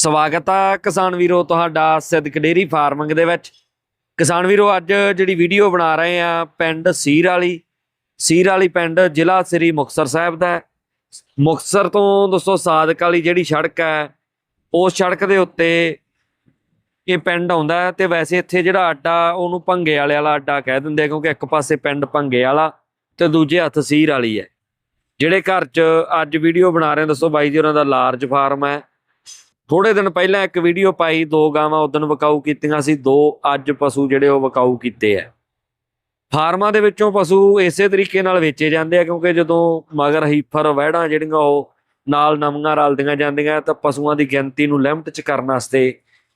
ਸਵਾਗਤ ਆ ਕਿਸਾਨ ਵੀਰੋ ਤੁਹਾਡਾ ਸਿੱਧਕ ਡੇਰੀ ਫਾਰਮਿੰਗ ਦੇ ਵਿੱਚ। ਕਿਸਾਨ ਵੀਰੋ, ਅੱਜ ਜਿਹੜੀ ਵੀਡੀਓ ਬਣਾ ਰਹੇ ਆ ਪਿੰਡ ਸੀਰ ਵਾਲੀ ਸੀਰ ਵਾਲੀ ਪਿੰਡ ਜ਼ਿਲ੍ਹਾ ਸ੍ਰੀ ਮੁਕਤਸਰ ਸਾਹਿਬ ਦਾ। ਮੁਕਤਸਰ ਤੋਂ ਦੋਸਤੋ ਸਾਦਕ ਵਾਲੀ ਜਿਹੜੀ ਸੜਕ ਹੈ, ਉਸ ਸੜਕ ਦੇ ਉੱਤੇ ਇਹ ਪਿੰਡ ਆਉਂਦਾ ਹੈ ਤੇ ਵੈਸੇ ਇੱਥੇ ਜਿਹੜਾ ਅੱਡਾ ਉਹਨੂੰ ਭੰਗੇ ਵਾਲੇ ਵਾਲਾ ਅੱਡਾ ਕਹਿ ਦਿੰਦੇ ਕਿਉਂਕਿ ਇੱਕ ਪਾਸੇ ਪਿੰਡ ਭੰਗੇ ਵਾਲਾ ਤੇ ਦੂਜੇ ਹੱਥ ਸੀਰ ਵਾਲੀ ਹੈ। ਜਿਹੜੇ ਘਰ 'ਚ ਅੱਜ ਵੀਡੀਓ ਬਣਾ ਰਹੇ ਦੱਸੋ ਬਾਈ ਜੀ, ਉਹਨਾਂ ਦਾ ਲਾਰਜ ਫਾਰਮ ਹੈ। ਥੋੜੇ ਦਿਨ ਪਹਿਲਾਂ ਇੱਕ ਵੀਡੀਓ ਪਾਈ ਦੋ ਗਾਵਾਂ ਉਦੋਂ ਵਕਾਊ ਕੀਤੀਆਂ ਸੀ ਦੋ ਅੱਜ ਪਸ਼ੂ ਜਿਹੜੇ ਉਹ ਵਕਾਊ ਕੀਤੇ ਆ। ਫਾਰਮਾਂ ਦੇ ਵਿੱਚੋਂ ਪਸ਼ੂ ਇਸੇ ਤਰੀਕੇ ਨਾਲ ਵੇਚੇ ਜਾਂਦੇ ਆ ਕਿਉਂਕਿ ਜਦੋਂ ਮਗਰ ਹੀਫਰ ਵਹਿੜਾਂ ਜਿਹੜੀਆਂ ਉਹ ਨਾਲ ਨਵੀਆਂ ਰਲਦੀਆਂ ਜਾਂਦੀਆਂ ਤਾਂ ਪਸ਼ੂਆਂ ਦੀ ਗਿਣਤੀ ਨੂੰ ਲਿਮਟ 'ਚ ਕਰਨ ਵਾਸਤੇ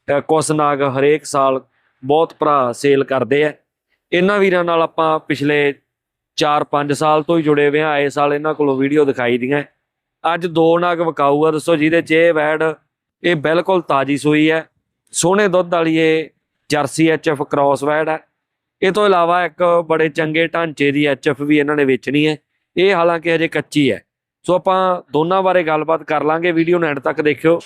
ਅ, ਕੁਛ ਨਾਗ ਹਰੇਕ ਸਾਲ ਬਹੁਤ ਭਰਾ ਸੇਲ ਕਰਦੇ ਆ। ਇਹਨਾਂ ਵੀਰਾਂ ਨਾਲ ਆਪਾਂ ਪਿਛਲੇ 4-5 ਸਾਲ ਤੋਂ ਹੀ ਜੁੜੇ ਹੋਏ ਆ ਆਏ ਸਾਲ ਇਹਨਾਂ ਕੋਲੋਂ ਵੀਡੀਓ ਦਿਖਾਈ ਦੀਆਂ। ਅੱਜ ਦੋ ਨਾਗ ਵਕਾਊ ਆ ਦੱਸੋ ਜਿਹਦੇ 'ਚ ਇਹ ਵੈੜ ਇਹ ਬਿਲਕੁਲ ਤਾਜੀ ਸੂਈ ਹੈ। ਸੋਹਣੇ ਦੁੱਧ ਵਾਲੀ ਇਹ ਜਰਸੀ ਐਚਐਫ ਕ੍ਰਾਸ ਵੈਡ ਹੈ। ਇਹ ਤੋਂ ਇਲਾਵਾ ਇੱਕ ਬੜੇ ਚੰਗੇ ਢਾਂਚੇ ਦੀ ਐਚਐਫ ਵੀ ਇਹਨਾਂ ਨੇ ਵੇਚਣੀ ਹੈ। ਇਹ ਹਾਲਾਂਕਿ ਹਜੇ ਕੱਚੀ ਹੈ। ਸੋ ਆਪਾਂ ਦੋਨਾਂ ਬਾਰੇ ਗੱਲਬਾਤ ਕਰ ਲਾਂਗੇ। ਵੀਡੀਓ ਨੂੰ ਐਂਡ ਤੱਕ ਦੇਖਿਓ।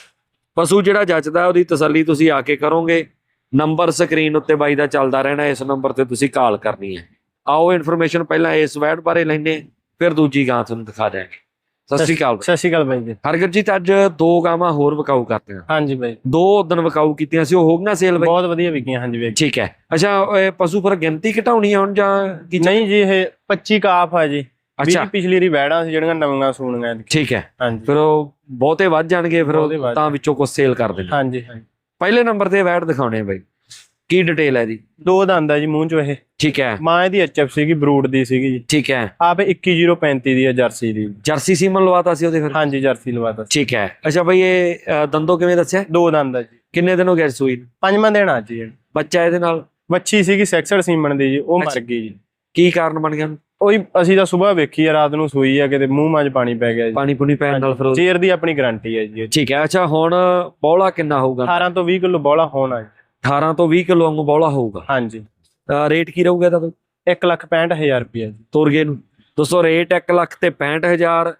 ਪਸ਼ੂ ਜਿਹੜਾ ਜੱਚਦਾ ਉਹਦੀ ਤਸੱਲੀ ਤੁਸੀਂ ਆ ਕੇ ਕਰੋਗੇ। ਨੰਬਰ ਸਕਰੀਨ ਉੱਤੇ ਬਾਈ ਦਾ ਚੱਲਦਾ ਰਹਿਣਾ, ਇਸ ਨੰਬਰ ਤੇ ਤੁਸੀਂ ਕਾਲ ਕਰਨੀ ਹੈ। ਆਓ ਇਨਫੋਰਮੇਸ਼ਨ ਪਹਿਲਾਂ ਇਸ ਵੈਡ ਬਾਰੇ ਲੈਣੇ ਫਿਰ ਦੂਜੀ ਗਾਂ ਤੁਹਾਨੂੰ ਦਿਖਾ ਦਿਆਂਗੇ। ਸਤਿ ਸ਼੍ਰੀ ਅਕਾਲ ਬਾਈ। ਸਤਿ ਸ਼੍ਰੀ ਅਕਾਲ ਬਾਈ ਜੀ। ਹਰਗਰਜੀਤ ਅੱਜ ਦੋ ਗਾਵਾਂ ਹੋਰ ਵਕਾਊ ਕਰਦੇ ਆ। ਹਾਂਜੀ ਬਾਈ। ਦੋ ਉਦਣ ਵਕਾਊ ਕੀਤੀਆਂ ਸੀ ਉਹ ਹੋ ਗਈਆਂ ਸੇਲ ਬਾਈ? ਬਹੁਤ ਵਧੀਆ ਵਿਕੀਆਂ ਹਾਂਜੀ ਵੇਖ ਠੀਕ ਹੈ। ਅੱਛਾ ਇਹ ਪਸ਼ੂ ਪਰ ਗਿਣਤੀ ਘਟਾਉਣੀ ਹੁਣ ਜਾਂ ਕੀ? ਨਹੀਂ ਜੀ ਇਹ 25 ਕਾਫ ਆ ਜੀ। ਅੱਛਾ। ਪਿਛਲੀ ਰੀ ਬੈੜਾਂ ਸੀ ਜਿਹੜੀਆਂ ਨਵੀਆਂ ਸੂਣੀਆਂ ਠੀਕ ਹੈ। ਹਾਂਜੀ। ਫਿਰ ਉਹ ਬਹੁਤੇ ਵੱਧ ਜਾਣਗੇ ਫਿਰ ਤਾਂ ਵਿੱਚੋਂ ਕੁਝ ਸੇਲ ਕਰ ਦੇਣਾ ਹਾਂਜੀ ਹਾਂਜੀ। ਪਹਿਲੇ ਨੰਬਰ ਤੇ ਵੈਟ ਦਿਖਾਉਣੇ ਬਾਈ। ਕੀ ਡਿਟੇਲ ਹੈ ਦੀ ਦੋ ਦੰਦ ਆ ਜੀ ਮੂੰਹ ਚੋਂ ਇਹ। ਠੀਕ ਹੈ। ਮਾਂ ਇਹਦੀ ਐਚਐਫ ਸੀਗੀ ਬਰੂਡ ਦੀ ਸੀਗੀ ਜੀ। ਠੀਕ ਹੈ। ਆਪੇ 21035 ਦੀ ਜਰਸੀ ਦੀ। ਜਰਸੀ ਸੀਮਨ ਲਵਾਤਾ ਸੀ ਉਹਦੇ ਫਿਰ? ਹਾਂਜੀ ਜਰਸੀ ਲਵਾਤਾ ਸੀ। ਠੀਕ ਹੈ। ਅੱਛਾ ਬਾਈ ਇਹ ਦੰਦੋ ਕਿਵੇਂ ਦੱਸਿਆ? ਦੋ ਦੰਦ ਆ ਜੀ। ਕਿੰਨੇ ਦਿਨ ਹੋ ਗਏ ਸੂਈ ਨੂੰ? ਪੰਜਵਾਂ ਦਿਨ ਆ ਜੀ। ਬੱਚਾ ਇਹਦੇ ਨਾਲ? ਵੱਛੀ ਸੀਗੀ ਸੈਕਸਡ ਸੀਮਣ ਦੀ ਜੀ ਉਹ। ਮਰ ਗਈ ਜੀ। ਕੀ ਕਾਰਨ ਬਣ ਗਿਆ? ਉਹੀ ਅਸੀਂ ਤਾਂ ਸਵੇਰ ਵੇਖੀ ਆ ਰਾਤ ਨੂੰ ਸੂਈ ਆ ਕਿਤੇ ਮੂੰਹ ਮਾਂ 'ਚ ਪਾਣੀ ਪੈ ਗਿਆ ਜੀ। ਪਾਣੀ ਪੁਣੀ ਪੈਣ ਨਾਲ ਫਿਰ ਚੇਰ ਦੀ ਆਪਣੀ ਗਾਰੰਟੀ ਹੈ ਜੀ। ਠੀਕ ਹੈ। ਅੱਛਾ ਹੁਣ ਬੌਲਾ ਕਿੰਨਾ ਹੋਊਗਾ? 18 ਤੋਂ 20 ਕਿਲੋ ਬੋਲਾ ਹੋਣਾ ਜੀ। 18 ਤੋਂ 20 ਕਿਲੋ ਵਾਂਗੂ ਬੌਲਾ ਹੋਊਗਾ। ਹਾਂਜੀ। ਤਾਂ ਰੇਟ ਕੀ ਰਹੂਗਾ ਇਹਦਾ? ਬਾਈ 1 ਲੱਖ 65000 ਰੁਪਏ ਜੀ। ਤੁਰਗੇ ਨੂੰ ਦੋਸਤੋ ਰੇਟ 1 ਲੱਖ ਤੇ 65000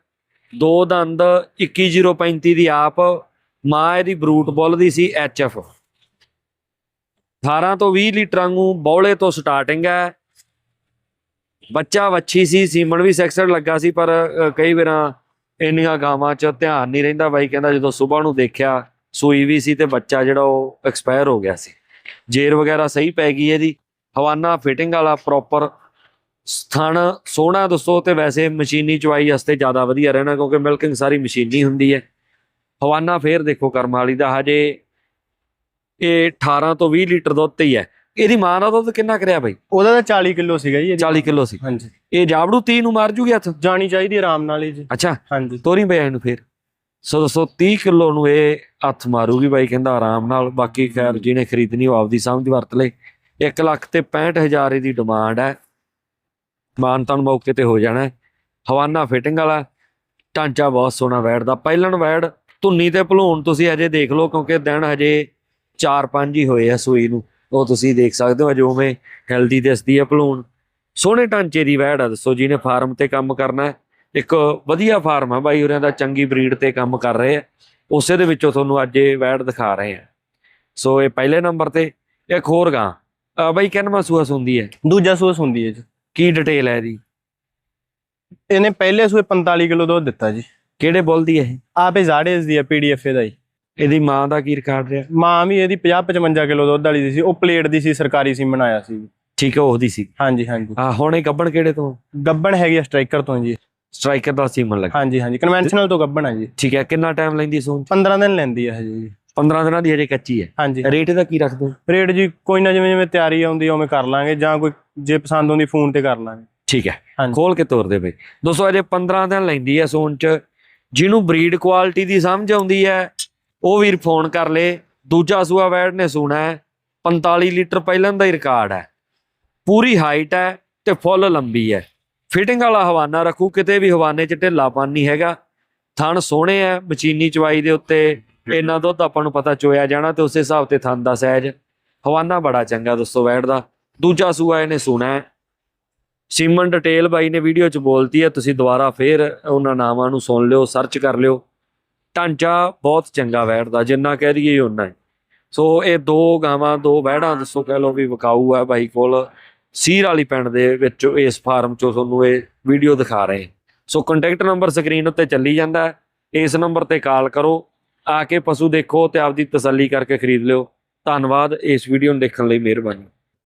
ਦੋ ਦੰਦ 21035 ਦੀ ਆਪ ਮਾਂ ਇਹਦੀ ਬਰੂਟ ਬੁੱਲ ਦੀ ਸੀ ਐਚਐਫ 18 ਤੋਂ 20 ਲੀਟਰ ਵਾਂਗੂ ਬੌਲੇ ਤੋਂ ਸਟਾਰਟਿੰਗ ਹੈ। ਬੱਚਾ ਵੱਛੀ ਸੀ ਸੀਮਨ ਵੀ ਸੈਕਸਡ ਲੱਗਾ ਸੀ ਪਰ ਕਈ ਵਾਰਾਂ ਇੰਨੀਆਂ ਗਾਵਾਂ 'ਚ ਧਿਆਨ ਨਹੀਂ ਰਹਿੰਦਾ। ਬਾਈ ਕਹਿੰਦਾ ਜਦੋਂ ਸਵੇਰ ਨੂੰ ਦੇਖਿਆ ਸੂਈ ਵੀ ਸੀ ਤੇ ਬੱਚਾ ਜਿਹੜਾ ਉਹ ਐਕਸਪਾਇਰ ਹੋ ਗਿਆ ਸੀ। ਜੇਰ ਵਗੈਰਾ ਸਹੀ ਪੈ ਗਈ ਇਹਦੀ। ਹਵਾਨਾ ਫਿਟਿੰਗ ਵਾਲਾ ਪ੍ਰੋਪਰ ਸਥਾਨ ਸੋਹਣਾ ਦੋਸਤੋ ਤੇ ਵੈਸੇ ਮਸ਼ੀਨੀ ਚਵਾਈ ਵਾਸਤੇ ਜ਼ਿਆਦਾ ਵਧੀਆ ਰਹਿਣਾ ਕਿਉਂਕਿ ਮਿਲਕਿੰਗ ਸਾਰੀ ਮਸ਼ੀਨੀ ਹੁੰਦੀ ਹੈ। ਹਵਾਨਾ ਫੇਰ ਦੇਖੋ ਕਰਮ ਵਾਲੀ ਦਾ ਹਜੇ ਇਹ 18 ਤੋਂ 20 ਲੀਟਰ ਦੁੱਧ ਤੇ ਹੀ ਹੈ। ਇਹਦੀ ਮਾਂ ਦਾ ਦੁੱਧ ਕਿੰਨਾ ਕਰਿਆ ਬਾਈ? ਉਹਦਾ ਤਾਂ 40 ਕਿਲੋ ਸੀਗਾ ਜੀ ਇਹਦੀ। 40 ਕਿਲੋ ਸੀ। ਹਾਂਜੀ। ਇਹ ਜਾਬੜੂ 30 ਨੂੰ ਮਾਰ ਜੂਗੀ ਹੱਥ? ਜਾਣੀ ਚਾਹੀਦੀ ਆਰਾਮ ਨਾਲ ਹੀ ਜੀ। ਅੱਛਾ। ਹਾਂਜੀ। ਤੋਰੀ ਬਈ ਇਹਨੂੰ ਫੇਰ। ਸੋ ਦੋਸਤੋ 30 ਕਿਲੋ ਨੂੰ ਇਹ ਹੱਥ ਮਾਰੂਗੀ ਬਾਈ ਕਹਿੰਦਾ ਆਰਾਮ ਨਾਲ। ਬਾਕੀ ਖੈਰ ਜਿਹਨੇ ਖਰੀਦਣੀ ਉਹ ਆਪਦੀ ਸਮਝ ਵਰਤ ਲੇ 1 ਲੱਖ ਤੇ 65000 ਇਹਦੀ ਡਿਮਾਂਡ ਹੈ। ਮਾਨਤਨ ਮੌਕੇ ਤੇ ਹੋ ਜਾਣਾ। ਹਵਾਨਾ ਫਿਟਿੰਗ ਵਾਲਾ ਢਾਂਚਾ ਬਹੁਤ ਸੋਹਣਾ ਵੈੜ ਦਾ। ਪਹਿਲਣ ਵੈੜ ਧੁੰਨੀ ਤੇ ਭਲੂਣ ਤੁਸੀਂ ਅਜੇ ਦੇਖ ਲਓ ਕਿਉਂਕਿ ਦਿਨ ਹਜੇ 4-5 ਹੀ ਹੋਏ ਆ ਸੂਈ ਨੂੰ। ਉਹ ਤੁਸੀਂ ਦੇਖ ਸਕਦੇ ਹੋ ਅਜੇ ਉਵੇਂ ਹੈਲਦੀ ਦਿਸਦੀ ਹੈ ਭਲੂਣ। ਸੋਹਣੇ ਢਾਂਚੇ ਦੀ ਵੈੜ ਆ ਦੱਸੋ ਜਿਹਨੇ ਫਾਰਮ ਤੇ ਕੰਮ ਕਰਨਾ ਹੈ। ਇੱਕ ਵਧੀਆ ਫਾਰਮ ਆ ਬਾਈ ਹੋਰਾਂ ਦਾ ਚੰਗੀ ਬਰੀਡ ਤੇ ਕੰਮ ਕਰ ਰਹੇ ਆ। ਉਸੇ ਦੇ ਵਿੱਚੋਂ ਤੁਹਾਨੂੰ ਅੱਜ ਇਹ ਵੈੜ ਦਿਖਾ ਰਹੇ ਆ। ਸੋ ਇਹ ਪਹਿਲੇ ਨੰਬਰ ਤੇ ਇੱਕ ਹੋਰ ਗਾਂ। ਬਾਈ ਕਿੰਨਵਾਂ ਸੂਆ ਸੁੰਦੀ ਹੈ? ਦੂਜਾ ਸੂਸ ਹੁੰਦੀ ਹੈ ਜੀ। ਕੀ ਡਿਟੇਲ ਹੈ ਇਹਦੀ? ਇਹਨੇ ਪਹਿਲੇ ਸੂਏ 45 ਕਿਲੋ ਦੁੱਧ ਦਿੱਤਾ ਜੀ। ਕਿਹੜੇ ਬੁੱਲ ਦੀ ਹੈ ਇਹ? ਆਪੇ ਜ਼ਾੜੇਸ ਦੀ ਹੈ ਪੀਡੀਐਫ ਇਹਦਾ ਜੀ। ਇਹਦੀ ਮਾਂ ਦਾ ਕੀ ਰਿਕਾਰਡ ਰਿਹਾ? ਮਾਂ ਵੀ ਇਹਦੀ 50 55 ਕਿਲੋ ਦੁੱਧ ਵਾਲੀ ਦੀ ਸੀ। ਉਹ ਪਲੇਟ ਦੀ ਸੀ ਸਰਕਾਰੀ ਸੀ ਬਣਾਇਆ ਸੀ। ਠੀਕ ਹੈ ਉਹਦੀ ਸੀ। ਹਾਂਜੀ ਹਾਂਜੀ। ਆ ਹੁਣ ਇਹ ਗੱਬਣ ਕਿਹੜੇ ਤੋਂ? ਗੱਬਣ ਹੈਗੀ ਆ ਸਟ੍ਰਾਈਕਰ ਤੋਂ ਜੀ। ਸਟ੍ਰਾਈਕਰ ਦਾ ਸੀਮਨ ਲੱਗਾ ਹਾਂਜੀ ਹਾਂਜੀ ਕਨਵੈਨਸ਼ਨਲ ਤੋਂ ਗੱਬਣ ਆ ਜੀ। ਠੀਕ ਹੈ ਕਿੰਨਾ ਟਾਈਮ ਲੈਂਦੀ ਸੂਣ 15 ਦਿਨ ਲੈਂਦੀ ਹੈ ਹਜੇ ਜੀ। 15 ਦਿਨਾਂ ਦੀ ਹਜੇ ਕੱਚੀ ਹੈ। ਹਾਂਜੀ। ਰੇਟ ਇਹਦਾ ਕੀ ਰੱਖਦੇ ਹੋ? ਰੇਟ ਜੀ ਕੋਈ ਨਾ ਜਿਵੇਂ ਜਿਵੇਂ ਤਿਆਰੀ ਆਉਂਦੀ ਉਵੇਂ ਕਰ ਲਾਂਗੇ ਜਾਂ ਕੋਈ ਜੇ ਪਸੰਦ ਆਉਂਦੀ ਫੋਨ ਤੇ ਕਰ ਲਾਂਗੇ। ਠੀਕ ਹੈ। ਖੋਲ ਕੇ ਤੋਰ ਦੇ ਬਈ। ਦੋਸਤੋ ਅਜੇ 15 ਦਿਨ ਲੈਂਦੀ ਹੈ ਸੋਨ ਚ। ਜਿਹਨੂੰ ਬਰੀਡ ਕੁਆਲਿਟੀ ਦੀ ਸਮਝ ਆਉਂਦੀ ਹੈ ਉਹ ਵੀਰ ਫੋਨ ਕਰ ਲੇ। ਦੂਜਾ ਸੂਆ ਵੈੜ ਨੇ ਸੁਣਾ ਹੈ। 45 ਲੀਟਰ ਪਹਿਲਾਂ ਦਾ ਹੀ ਰਿਕਾਰਡ ਹੈ। ਪੂਰੀ ਹਾਈਟ ਹੈ ਤੇ ਫੁੱਲ ਲੰਬੀ ਹੈ। ਫਿਟਿੰਗ ਵਾਲਾ ਹਵਾਨਾ ਰੱਖੂ ਕਿਤੇ ਵੀ ਹਵਾਨੇ ਚ ਢਿੱਲਾਪਨ ਨਹੀਂ ਹੈਗਾ। ਥਣ ਸੋਹਣੇ ਆ ਮਚੀਨੀ ਚਵਾਈ ਦੇ ਉੱਤੇ ਇੰਨਾ ਦੁੱਧ ਆਪਾਂ ਨੂੰ ਪਤਾ ਚੋਇਆ ਜਾਣਾ ਤੇ ਉਸੇ ਹਿਸਾਬ ਤੇ ਥਣ ਦਾ ਸਾਈਜ਼ ਹਵਾਨਾ ਬੜਾ ਚੰਗਾ ਦੋਸਤੋ ਵੈੜ ਦਾ ਦੂਜਾ ਸੂਆ ਇਹਨੇ ਸੁਣਾ ਸੀਮਨ ਡਿਟੇਲ ਬਾਈ ਨੇ ਵੀਡੀਓ ਚ ਬੋਲਤੀ ਹੈ ਤੁਸੀਂ ਦੁਬਾਰਾ ਫੇਰ ਉਹਨਾਂ ਨਾਮਾਂ ਨੂੰ ਸੁਣ ਲਿਓ ਸਰਚ ਕਰ ਲਿਓ। ਢਾਂਚਾ ਬਹੁਤ ਚੰਗਾ ਵੈੜ ਦਾ ਜਿੰਨਾ ਕਹਿ ਦਈਏ ਉਹਨਾਂ ਸੋ ਇਹ ਦੋ ਗਾਵਾਂ ਦੋ ਵੈੜਾਂ ਦੱਸੋ ਕਹਿ ਲਓ ਵੀ ਵਿਕਾਊ ਹੈ ਬਾਈ ਕੋਲ। ਸੀਰ ਵਾਲੀ ਪਿੰਡ ਦੇ ਵਿੱਚ ਇਸ ਫਾਰਮ ਚੋਂ ਤੁਹਾਨੂੰ ਇਹ ਵੀਡੀਓ ਦਿਖਾ ਰਹੇ ਸੋ ਕੰਟੈਕਟ ਨੰਬਰ ਸਕਰੀਨ ਉੱਤੇ ਚੱਲੀ ਜਾਂਦਾ ਹੈ। ਇਸ ਨੰਬਰ ਤੇ ਕਾਲ ਕਰੋ। ਆ ਕੇ ਪਸ਼ੂ ਦੇਖੋ ਤੇ ਆਪਦੀ ਤਸੱਲੀ ਕਰਕੇ ਖਰੀਦ ਲਿਓ। ਧੰਨਵਾਦ ਇਸ ਵੀਡੀਓ ਨੂੰ ਦੇਖਣ ਲਈ ਮਿਹਰਬਾਨੀ।